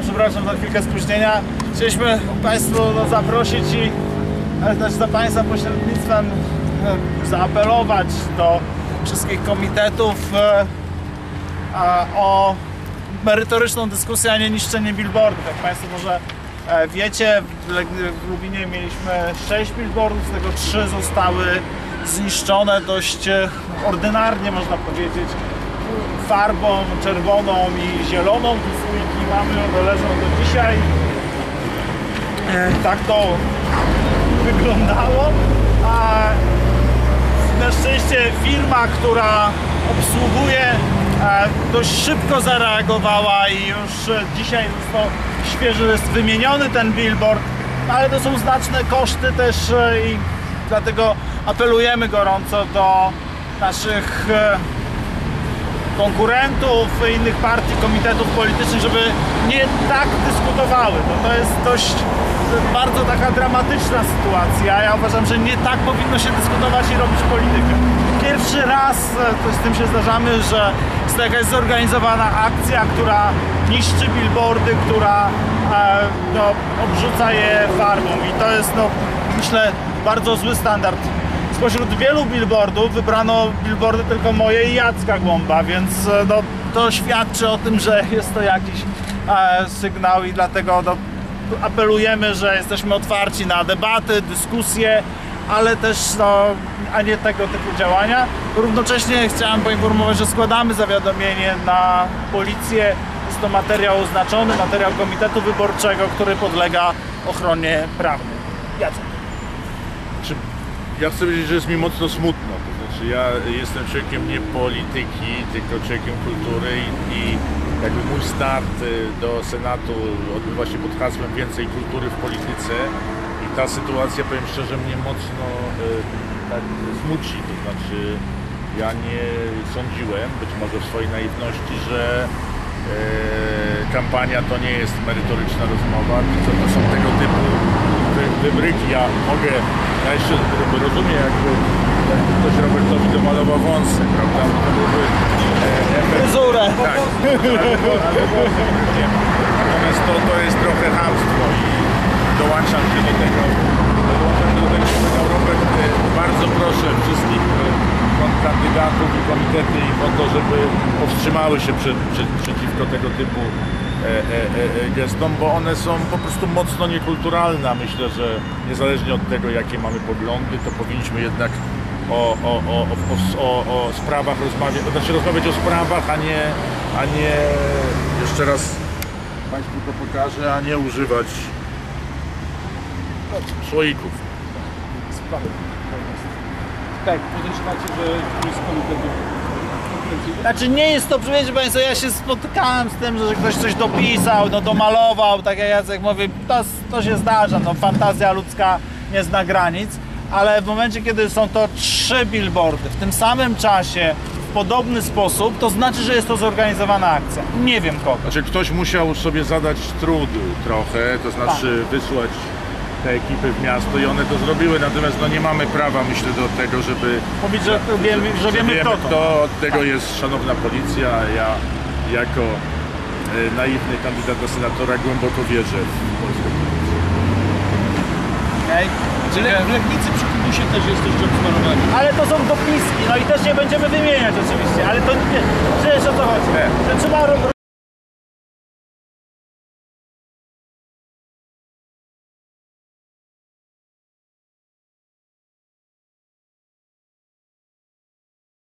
przepraszam za chwilkę spóźnienia. Chcieliśmy Państwu no, zaprosić i za Państwa pośrednictwem e, zaapelować do wszystkich komitetów e, o merytoryczną dyskusję, a nie niszczenie billboardów. Jak Państwo może e, wiecie, w, Lubinie mieliśmy 6 billboardów, z tego 3 zostały zniszczone dość ordynarnie, można powiedzieć, farbą czerwoną i zieloną. Tu słoiki mamy, one leżą do dzisiaj. E, Tak to wyglądało. A na szczęście firma, która obsługuje e, dość szybko zareagowała i już dzisiaj został świeżo jest wymieniony ten billboard, ale to są znaczne koszty też e, i dlatego apelujemy gorąco do naszych konkurentów, innych partii, komitetów politycznych, żeby nie tak dyskutowały. No to jest dość bardzo taka dramatyczna sytuacja. Ja uważam, że nie tak powinno się dyskutować i robić politykę. Pierwszy raz e, z tym się zdarzamy, że jest jakaś zorganizowana akcja, która niszczy billboardy, która e, no, obrzuca je farbą i to jest no, myślę bardzo zły standard Spośród wielu billboardów wybrano billboardy tylko moje i Jacka Głąba, więc e, no, to świadczy o tym, że jest to jakiś e, sygnał i dlatego no, apelujemy, że jesteśmy otwarci na debaty, dyskusje, ale też no, a nie tego typu działania. Równocześnie chciałem poinformować, że składamy zawiadomienie na policję. Jest to materiał oznaczony, materiał Komitetu Wyborczego, który podlega ochronie prawnej. Jacek. Czy ja chcę powiedzieć, że jest mi mocno smutno. To znaczy ja jestem człowiekiem nie polityki, tylko człowiekiem kultury i, i jakby mój start y, do Senatu odbywa się pod hasłem więcej kultury w polityce i ta sytuacja, powiem szczerze, mnie mocno y, tak smuci. To znaczy ja nie sądziłem, być może w swojej naiwności, że e, kampania to nie jest merytoryczna rozmowa, tylko to są tego typu wybryki. Ja mogę, ja jeszcze rozumiem jakby, ktoś Robertowi domalował wąsy, prawda? Bo to byłby e, efekt Fryzurę. tak. Natomiast to, to jest trochę hamstwo i dołączam się do tego. Dołączam do tego, powiedział Robert. E, Bardzo proszę wszystkich e, kandydatów i komitety i o to, żeby powstrzymały się przed, przed, przeciwko tego typu gestom, bo one są po prostu mocno niekulturalne. Myślę, że niezależnie od tego, jakie mamy poglądy, to powinniśmy jednak o, o, o, o, sprawach rozmawiać, znaczy rozmawiać o sprawach, a nie, a nie jeszcze raz Państwu to pokażę, a nie używać słoików. Tak, podejrzewacie, że z komitetów konkurencyjnych Znaczy nie jest to, wiecie Państwo, ja się spotykałem z tym, że ktoś coś dopisał, no domalował, tak jak Jacek mówi, to, to się zdarza, no fantazja ludzka nie zna granic, ale w momencie, kiedy są to trzy billboardy w tym samym czasie, w podobny sposób, to znaczy, że jest to zorganizowana akcja. Nie wiem kogo. Znaczy ktoś musiał sobie zadać trud trochę, to znaczy wysłać te ekipy w miasto i one to zrobiły, natomiast no nie mamy prawa myślę do tego, żeby Mówić, że wiemy, że wiemy kto to. to. Od tego jest szanowna policja, a ja jako e, naiwny kandydat do senatora głęboko wierzę w polską policję. Okej? Czy le- w Legnicy przy Kubusie też jesteście obsmarowani? Ale to są dopiski, no i też nie będziemy wymieniać oczywiście, ale to nie, przecież o co chodzi. Nie. Że trzeba ro-